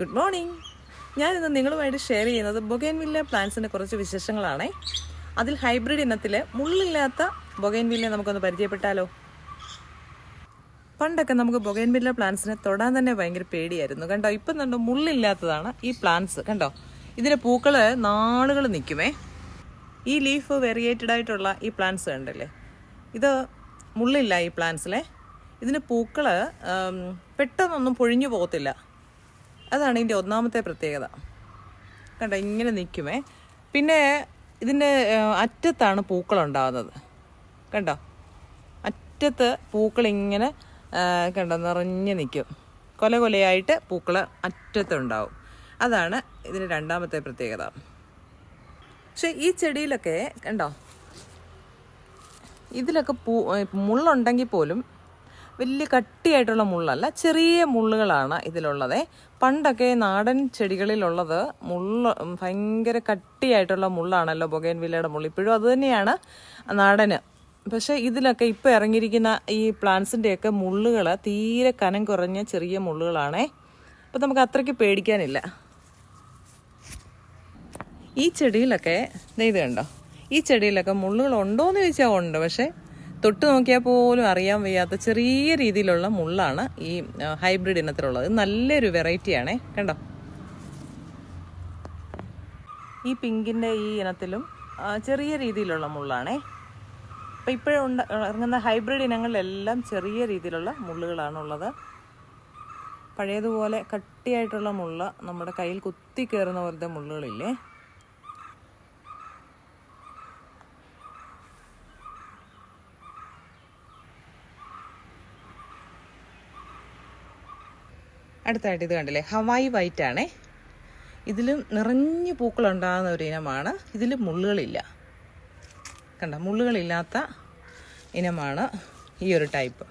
Good morning ഞാനിന്ന് നിങ്ങളുമായിട്ട് share ചെയ്യുന്നത് ബൊഗൈൻവില്ല പ്ലാന്റ്സിന്റെ കുറച്ച് വിശേഷങ്ങളാണ്. അതിൽ ഹൈബ്രിഡ് ഇനത്തിലെ മുള്ളില്ലാത്ത ബൊഗൈൻവില്ല നമുക്കൊന്ന് പരിചയപ്പെട്ടാലോ? പണ്ടൊക്കെ നമുക്ക് ബൊഗൈൻവില്ല പ്ലാന്റ്സിനെ തൊടാൻ തന്നെ ഭയങ്കര പേടിയായിരുന്നു. കണ്ടോ? ഇപ്പം കണ്ടോ? മുള്ളില്ലാത്തതാണ് ഈ പ്ലാന്റ്സ് കണ്ടോ? ഇതിന്റെ പൂക്കൾ നാളുകൾ നിൽക്കുമേ. ഈ ലീഫ് വെറിയേറ്റഡ് ആയിട്ടുള്ള ഈ പ്ലാന്റ്സ് കണ്ടല്ലേ? ഇത് മുള്ളില്ല ഈ പ്ലാന്റ്സിലെ ഇതിന് പൂക്കൾ പെട്ടെന്നൊന്നും പൊഴിഞ്ഞു പോകത്തില്ല. അതാണ് ഇതിന്റെ ഒന്നാമത്തെ പ്രത്യേകത. കണ്ടോ ഇങ്ങനെ നിൽക്കുമേ. പിന്നെ ഇതിന്റെ അറ്റത്താണ് പൂക്കളുണ്ടാകുന്നത്. കണ്ടോ? അറ്റത്ത് ഏഹ്, കണ്ടോ നിറഞ്ഞ് നിൽക്കും. കൊല കൊലയായിട്ട് പൂക്കൾ അറ്റത്തുണ്ടാവും. അതാണ് ഇതിന്റെ രണ്ടാമത്തെ പ്രത്യേകത. പക്ഷെ ഈ ചെടിയിലൊക്കെ കണ്ടോ? ഇതിലൊക്കെ പൂ മുള്ളുണ്ടെങ്കിൽ പോലും വലിയ കട്ടിയായിട്ടുള്ള മുള്ളല്ല ചെറിയ മുള്ളുകളാണ് ഇതിലുള്ളത്. പണ്ടൊക്കെ നാടൻ ചെടികളിലുള്ളത് മുള്ള ഭയങ്കര കട്ടിയായിട്ടുള്ള മുള്ളാണല്ലോ ബൊഗൈൻവില്ലയുടെ മുള്ള. ഇപ്പോഴും അത് തന്നെയാണ് നാടന്. പക്ഷേ ഇതിലൊക്കെ ഇപ്പോൾ ഇറങ്ങിയിരിക്കുന്ന ഈ പ്ലാന്റ്സിന്റെയൊക്കെ മുള്ളുകൾ തീരെ കനം കുറഞ്ഞ ചെറിയ മുള്ളുകളാണേ. അപ്പം നമുക്ക് അത്രയ്ക്ക് പേടിക്കാനില്ല. ഈ ചെടിയിലൊക്കെ ഇത് കണ്ടോ? ഈ ചെടിയിലൊക്കെ മുള്ളുകൾ ഉണ്ടോയെന്ന് ചോദിച്ചാൽ ഉണ്ട് പക്ഷേ തൊട്ട് നോക്കിയാൽ പോലും അറിയാൻ വയ്യാത്ത ചെറിയ രീതിയിലുള്ള മുള്ളാണ് ഈ ഹൈബ്രിഡ് ഇനത്തിലുള്ളത്. നല്ലൊരു വെറൈറ്റിയാണേ കണ്ടോ? ഈ പിങ്കിന്റെ ഈ ഇനത്തിലും ചെറിയ രീതിയിലുള്ള മുള്ളാണേ. അപ്പം ഇപ്പോഴുണ്ട് ഇറങ്ങുന്ന ഹൈബ്രിഡ് ഇനങ്ങളിലെല്ലാം ചെറിയ രീതിയിലുള്ള മുള്ളുകളാണുള്ളത്. പഴയതുപോലെ കട്ടിയായിട്ടുള്ള മുള്ള നമ്മുടെ കയ്യിൽ കുത്തി കയറുന്ന പോലത്തെ മുള്ളുകളില്ലേ? അടുത്തായിട്ട് ഇത് കണ്ടില്ലേ? ഹവായി വൈറ്റ് ആണേ. ഇതിലും നിറഞ്ഞു പൂക്കളുണ്ടാകുന്ന ഒരു ഇനമാണ്. ഇതിൽ മുള്ളുകളില്ല. കണ്ട? മുള്ളുകളില്ലാത്ത ഇനമാണ് ഈ ഒരു ടൈപ്പ്.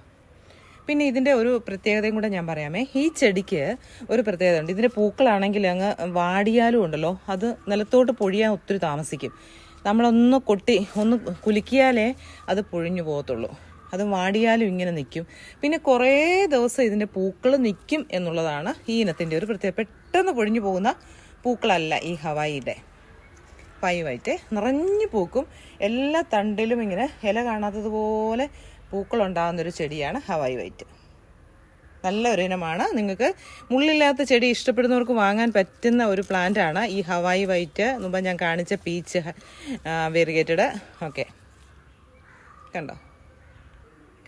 പിന്നെ ഇതിന്റെ ഒരു പ്രത്യേകതയും കൂടെ ഞാൻ പറയാമേ. ഈ ചെടിക്ക് ഒരു പ്രത്യേകത ഉണ്ട് ഇതിന്റെ പൂക്കളാണെങ്കിൽ അങ്ങ് വാടിയാലും ഉണ്ടല്ലോ. അത് നിലത്തോട്ട് പൊഴിയാൻ ഒത്തിരി താമസിക്കും. നമ്മളൊന്ന് കൊട്ടി ഒന്ന് കുലുക്കിയാലേ അത് പൊഴിഞ്ഞു പോകത്തുള്ളൂ. അത് വാടിയാലും ഇങ്ങനെ നിൽക്കും പിന്നെ കുറേ ദിവസം ഇതിന്റെ പൂക്കൾ നിൽക്കും എന്നുള്ളതാണ് ഈ ഇനത്തിന്റെ ഒരു പ്രത്യേകത. പെട്ടെന്ന് പൊഴിഞ്ഞു പോകുന്ന പൂക്കളല്ല ഈ ഹവായിയുടെ. പൈവായിട്ട് നിറഞ്ഞു പൂക്കും. എല്ലാ തണ്ടിലും ഇങ്ങനെ ഇല കാണാത്തതുപോലെ പൂക്കളുണ്ടാകുന്നൊരു ചെടിയാണ് ഹവായി വൈറ്റ്. നല്ല ഒരു ഇനമാണ്. നിങ്ങൾക്ക് മുള്ളില്ലാത്ത ചെടി ഇഷ്ടപ്പെടുന്നവർക്ക് വാങ്ങാൻ പറ്റുന്ന ഒരു പ്ലാന്റ് ആണ് ഈ ഹവായി വൈറ്റ്. മുമ്പ് ഞാൻ കാണിച്ച പീച്ച് വെറിഗേറ്റഡ് ഓക്കെ. കണ്ടോ?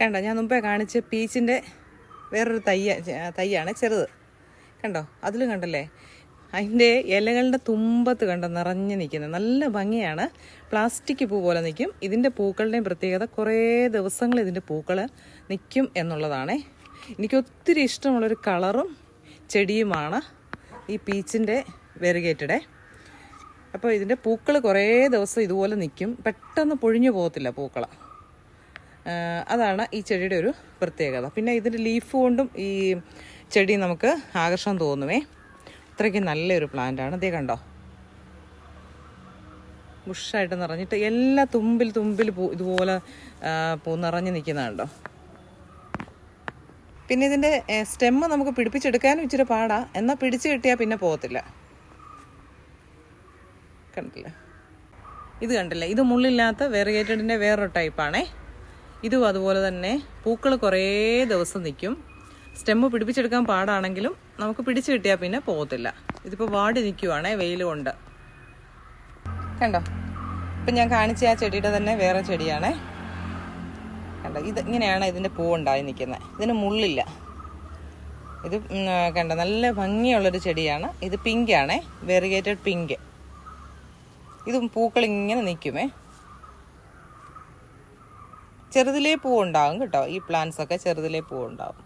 കണ്ടോ ഞാൻ മുമ്പേ കാണിച്ച പീച്ചിന്റെ വേറൊരു തയ്യ തയ്യാണ് ചെറുത്. കണ്ടോ അതിലും കണ്ടല്ലേ? അതിന്റെ ഇലകളുടെ തുമ്പത്ത് കണ്ടോ നിറഞ്ഞു നിൽക്കുന്നത് നല്ല ഭംഗിയാണ്. പ്ലാസ്റ്റിക് പൂ പോലെ നിൽക്കും. ഇതിന്റെ പൂക്കളുടെയും പ്രത്യേകത കുറേ ദിവസങ്ങൾ ഇതിന്റെ പൂക്കൾ നിൽക്കും എന്നുള്ളതാണേ. എനിക്ക് ഒത്തിരി ഇഷ്ടമുള്ളൊരു കളറും ചെടിയുമാണ് ഈ പീച്ചിന്റെ വെറിഗേറ്റഡേ അപ്പോൾ ഇതിന്റെ പൂക്കൾ കുറേ ദിവസം ഇതുപോലെ നിൽക്കും. പെട്ടെന്ന് പൊഴിഞ്ഞു പോകത്തില്ല പൂക്കൾ അതാണ് ഈ ചെടിയുടെ ഒരു പ്രത്യേകത. പിന്നെ ഇതിന്റെ ലീഫ് കൊണ്ടും ഈ ചെടി നമുക്ക് ആകർഷണം തോന്നുമേ അത്രയ്ക്ക് നല്ലൊരു പ്ലാന്റാണ് ഇതേ കണ്ടോ? ബുഷായിട്ട് നിറഞ്ഞിട്ട് എല്ലാ തുമ്പിൽ തുമ്പിൽ പൂ ഇതുപോലെ പൂ നിറഞ്ഞ് നിൽക്കുന്നതാണ്ടോ പിന്നെ ഇതിന്റെ സ്റ്റെമ്മ് നമുക്ക് പിടിപ്പിച്ചെടുക്കാനും ഇച്ചിരി പാടാ. എന്നാൽ പിടിച്ചു കിട്ടിയാൽ പിന്നെ പോകത്തില്ല. കണ്ടില്ല? ഇത് കണ്ടില്ല? ഇത് മുള്ളില്ലാത്ത വെറിയേറ്റഡിന്റെ വേറൊരു ടൈപ്പാണേ ഇതും അതുപോലെ തന്നെ പൂക്കൾ കുറേ ദിവസം നിൽക്കും സ്റ്റെമ്മ് പിടിപ്പിച്ചെടുക്കാൻ പാടാണെങ്കിലും നമുക്ക് പിടിച്ചു കിട്ടിയാൽ പിന്നെ പോകത്തില്ല. ഇതിപ്പോൾ വാടി നിൽക്കുവാണേ വെയിൽ കൊണ്ട്. കണ്ടോ? ഇപ്പം ഞാൻ കാണിച്ച ആ ചെടിയുടെ തന്നെ വേറെ ചെടിയാണേ. കണ്ടോ? ഇത് ഇങ്ങനെയാണ് ഇതിന്റെ പൂവുണ്ടായി നിൽക്കുന്നത് ഇതിന് മുള്ളില്ല. ഇത് കണ്ട? നല്ല ഭംഗിയുള്ളൊരു ചെടിയാണ്. ഇത് പിങ്ക് ആണേ വെറിഗേറ്റഡ് പിങ്ക്. ഇതും പൂക്കൾ ഇങ്ങനെ നിൽക്കുമേ ചെറുതിലേ പൂവുണ്ടാകും കേട്ടോ. ഈ പ്ലാന്റ്സ് ഒക്കെ ചെറുതിലേ പൂവുണ്ടാകും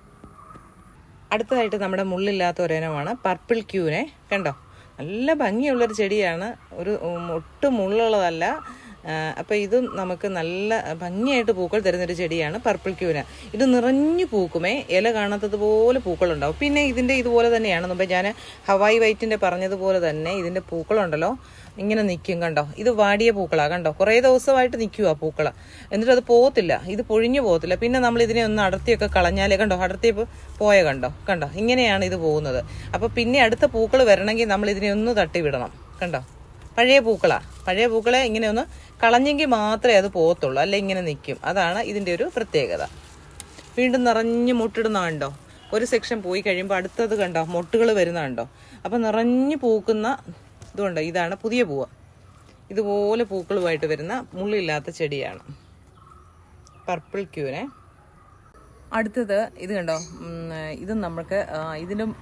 അടുത്തതായിട്ട് നമ്മുടെ മുള്ളില്ലാത്ത ഒരിനമാണ് പർപ്പിൾ ക്യൂനെ കണ്ടോ? നല്ല ഭംഗിയുള്ളൊരു ചെടിയാണ്. ഒരു ഒട്ടും മുള്ളുള്ളതല്ല. അപ്പോൾ ഇതും നമുക്ക് നല്ല ഭംഗിയായിട്ട് പൂക്കൾ തരുന്നൊരു ചെടിയാണ് പർപ്പിൾ ക്യൂന. ഇത് നിറഞ്ഞു പൂക്കുമേ ഇല കാണാത്തതുപോലെ പൂക്കളുണ്ടാവും. പിന്നെ ഇതിന്റെ ഇതുപോലെ തന്നെയാണ്. മുമ്പ് ഞാൻ ഹവായി വൈറ്റിന്റെ പറഞ്ഞതുപോലെ തന്നെ ഇതിന്റെ പൂക്കളുണ്ടല്ലോ. ഇങ്ങനെ നിൽക്കും കണ്ടോ? ഇത് വാടിയ പൂക്കളാണ് കണ്ടോ? കുറേ ദിവസമായിട്ട് നിൽക്കുക ആ പൂക്കള. എന്നിട്ട് അത് പോകത്തില്ല ഇത് പൊഴിഞ്ഞു പോകത്തില്ല പിന്നെ നമ്മൾ ഇതിനെ ഒന്ന് അടർത്തിയൊക്കെ കളഞ്ഞാലേ കണ്ടോ? അടർത്തി പോയ കണ്ടോ? കണ്ടോ? ഇങ്ങനെയാണ് ഇത് പോകുന്നത്. അപ്പോൾ പിന്നെ അടുത്ത പൂക്കൾ വരണമെങ്കിൽ നമ്മൾ ഇതിനെ ഒന്ന് തട്ടി വിടണം കണ്ടോ? പഴയ പൂക്കളാണ് പഴയ പൂക്കളെ ഇങ്ങനെ ഒന്ന് കളഞ്ഞെങ്കിൽ മാത്രമേ അത് പോകത്തുള്ളൂ. അല്ലെ ഇങ്ങനെ നിൽക്കും. അതാണ് ഇതിന്റെ ഒരു പ്രത്യേകത. വീണ്ടും നിറഞ്ഞ് മുട്ടിടുന്ന കണ്ടോ? ഒരു സെക്ഷൻ പോയി കഴിയുമ്പോൾ അടുത്തത് കണ്ടോ? മുട്ടുകൾ വരുന്ന കണ്ടോ? അപ്പം നിറഞ്ഞു പൂക്കുന്ന ഇതുണ്ടോ ഇതാണ് പുതിയ പൂവ്. ഇതുപോലെ പൂക്കളുമായിട്ട് വരുന്ന മുള്ളില്ലാത്ത ചെടിയാണ്. പർപ്പിൾ ക്യൂനെ അടുത്തത് ഇത് കണ്ടോ? ഇത് നമുക്ക് ഇതിലും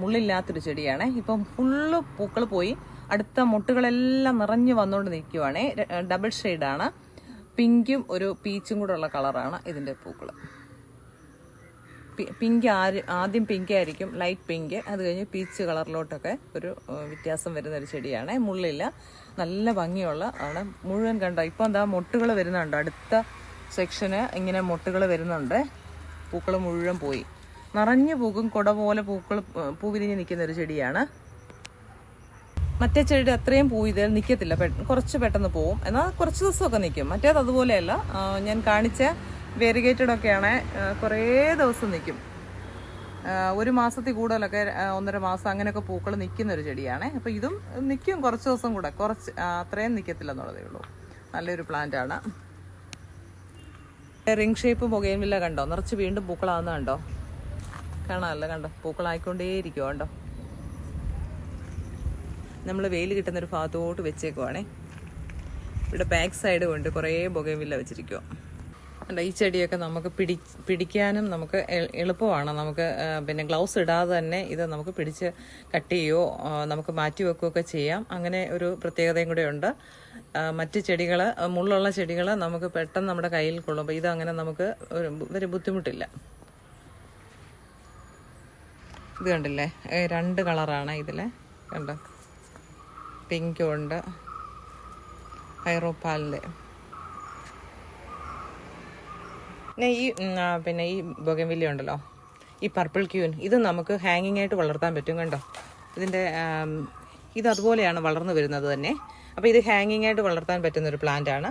മുള്ളില്ലാത്തൊരു ചെടിയാണ്. ഇപ്പം ഫുള്ള് പൂക്കൾ പോയി. അടുത്ത മുട്ടുകളെല്ലാം നിറഞ്ഞു വന്നുകൊണ്ട് നിൽക്കുവാണേ. ഡബിൾ ഷെയ്ഡാണ്. പിങ്കും ഒരു പീച്ചും കൂടെ ഉള്ള കളറാണ് ഇതിന്റെ പൂക്കൾ പിങ്ക് ആര് ആദ്യം പിങ്ക് ആയിരിക്കും ലൈറ്റ് പിങ്ക്. അത് കഴിഞ്ഞ് പീച്ച് കളറിലോട്ടൊക്കെ ഒരു വ്യത്യാസം വരുന്ന ഒരു ചെടിയാണ്. മുള്ളില്ല. നല്ല ഭംഗിയുള്ള ആണ്. മുഴുവൻ കണ്ട? ഇപ്പം എന്താ മൊട്ടുകൾ വരുന്നുണ്ട്? അടുത്ത സെക്ഷന് ഇങ്ങനെ മൊട്ടുകൾ വരുന്നുണ്ട്. പൂക്കൾ മുഴുവൻ പോയി. നിറഞ്ഞു പൂക്കും കുട പോലെ പൂക്കൾ പൂ വിരിഞ്ഞ് നിൽക്കുന്ന ഒരു ചെടിയാണ്. മറ്റേ ചെടിയുടെ അത്രയും പൂ ഇതിൽ നിൽക്കത്തില്ല. കുറച്ച് പെട്ടെന്ന് പോവും. എന്നാൽ കുറച്ച് ദിവസമൊക്കെ നിൽക്കും. മറ്റേത് അതുപോലെയല്ല. ഞാൻ കാണിച്ച വേരിഗേറ്റഡ് ഒക്കെയാണ് കുറേ ദിവസം നിൽക്കും. ഒരു മാസത്തിൽ കൂടുതലൊക്കെ ഒന്നര മാസം അങ്ങനെയൊക്കെ പൂക്കൾ നിൽക്കുന്ന ഒരു ചെടിയാണ്. അപ്പോൾ ഇതും നിൽക്കും കുറച്ച് ദിവസം കൂടെ. കുറച്ച് അത്രയും നിൽക്കത്തില്ല എന്നുള്ളതേ ഉള്ളൂ. നല്ലൊരു പ്ലാന്റ് ആണ് റിംഗ് ഷേപ്പ് പുകയുമില്ല കണ്ടോ? നിറച്ച് വീണ്ടും പൂക്കളാവുന്ന കണ്ടോ? കാണാമല്ലോ കണ്ടോ? പൂക്കളായിക്കൊണ്ടേയിരിക്കും കണ്ടോ? നമ്മൾ വെയിൽ കിട്ടുന്ന ഒരു ഭാഗത്തോട്ട് വെച്ചേക്കുവാണേ. ഇവിടെ ബാക്ക് സൈഡ് കൊണ്ട് കുറേ ബൊഗൈവില്ല വെച്ചിരിക്കുക അല്ല ഈ ചെടിയൊക്കെ നമുക്ക് പിടി പിടിക്കാനും നമുക്ക് എളുപ്പമാണ്. നമുക്ക് പിന്നെ ഗ്ലൗസ് ഇടാതെ തന്നെ ഇത് നമുക്ക് പിടിച്ച് കട്ട് ചെയ്യുകയോ നമുക്ക് മാറ്റി വെക്കുകയൊക്കെ ചെയ്യാം. അങ്ങനെ ഒരു പ്രത്യേകതയും കൂടെ ഉണ്ട്. മറ്റ് ചെടികൾ മുള്ളുള്ള ചെടികൾ നമുക്ക് പെട്ടെന്ന് നമ്മുടെ കയ്യിൽ കൊള്ളുമ്പോൾ ഇത് അങ്ങനെ നമുക്ക് ഒരു ബുദ്ധിമുട്ടില്ല. ഇത് കണ്ടില്ലേ? രണ്ട് കളറാണ് ഇതിലെ. കണ്ടോ? പിങ്കും ഉണ്ട്. ഹൈറോപ്പാലിന്റെ പിന്നെ ഈ പിന്നെ ഈ ബൊഗൻവില്ല ഉണ്ടല്ലോ. ഈ പർപ്പിൾ ക്യൂൻ ഇത് നമുക്ക് ഹാങ്ങിങ് ആയിട്ട് വളർത്താൻ പറ്റും കണ്ടോ? ഇതിന്റെ ഇത് അതുപോലെയാണ് വളർന്നു വരുന്നത് തന്നെ. അപ്പോൾ ഇത് ഹാങ്ങിങ് ആയിട്ട് വളർത്താൻ പറ്റുന്ന ഒരു പ്ലാന്റ് ആണ്.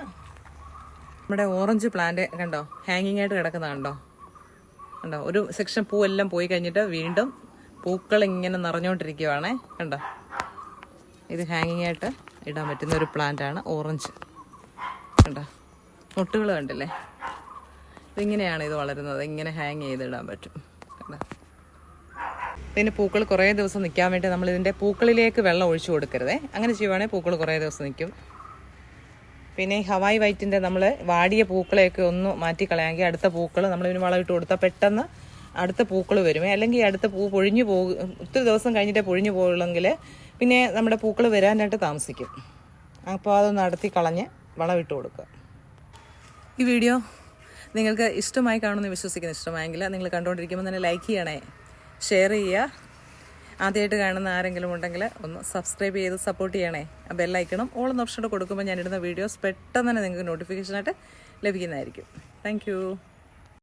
നമ്മുടെ ഓറഞ്ച് പ്ലാന്റ് കണ്ടോ? ഹാങ്ങിങ് ആയിട്ട് കിടക്കുന്ന കണ്ടോ? കണ്ടോ? ഒരു സെക്ഷൻ പൂവെല്ലാം പോയി കഴിഞ്ഞിട്ട് വീണ്ടും പൂക്കൾ ഇങ്ങനെ നിറഞ്ഞുകൊണ്ടിരിക്കുവാണേ കണ്ടോ? ഇത് ഹാങ്ങിങ് ആയിട്ട് ഇടാൻ പറ്റുന്ന ഒരു പ്ലാന്റ് ആണ് ഓറഞ്ച് കണ്ടോ? മുട്ടുകൾ കണ്ടില്ലേ? ഇതിങ്ങനെയാണ് ഇത് വളരുന്നത്. ഇങ്ങനെ ഹാങ് ചെയ്ത് ഇടാൻ പറ്റും. കണ്ടോ? ഇതിന് പൂക്കൾ കുറേ ദിവസം നിൽക്കാൻ വേണ്ടി നമ്മൾ ഇതിന്റെ പൂക്കളിലേക്ക് വെള്ളം ഒഴിച്ചു കൊടുക്കരുതേ. അങ്ങനെ ചെയ്യുവാണെങ്കിൽ പൂക്കൾ കുറേ ദിവസം നിൽക്കും. പിന്നെ ഈ ഹവായി വൈറ്റിന്റെ നമ്മൾ വാടിയ പൂക്കളെയൊക്കെ ഒന്ന് മാറ്റി അടുത്ത പൂക്കൾ നമ്മൾ ഇതിന് വളമിട്ട് കൊടുത്താൽ പെട്ടെന്ന് അടുത്ത പൂക്കൾ വരുമേ. അല്ലെങ്കിൽ അടുത്ത പൂ പൊഴിഞ്ഞു പോകും ഒത്തിരി ദിവസം കഴിഞ്ഞിട്ടേ പൊഴിഞ്ഞു പോകുള്ളെങ്കിൽ പിന്നെ നമ്മുടെ പൂക്കൾ വരാനായിട്ട് താമസിക്കും. അപ്പോൾ അത് നടത്തി കളഞ്ഞ് വളമിട്ട് കൊടുക്കുക. ഈ വീഡിയോ നിങ്ങൾക്ക് ഇഷ്ടമായി കാണുമെന്ന് വിശ്വസിക്കുന്നു ഇഷ്ടമായെങ്കിൽ നിങ്ങൾ കണ്ടുകൊണ്ടിരിക്കുമ്പോൾ തന്നെ ലൈക്ക് ചെയ്യണേ ഷെയർ ചെയ്യുക. ആദ്യമായിട്ട് കാണുന്ന ആരെങ്കിലും ഉണ്ടെങ്കിൽ ഒന്ന് സബ്സ്ക്രൈബ് ചെയ്ത് സപ്പോർട്ട് ചെയ്യണേ. ആ ബെല്ലൈക്കണം ഓൾ ഓപ്ഷനോട് കൊടുക്കുമ്പോൾ ഞാനിടുന്ന വീഡിയോസ് പെട്ടെന്ന് തന്നെ നിങ്ങൾക്ക് നോട്ടിഫിക്കേഷനായിട്ട് ലഭിക്കുന്നതായിരിക്കും. താങ്ക്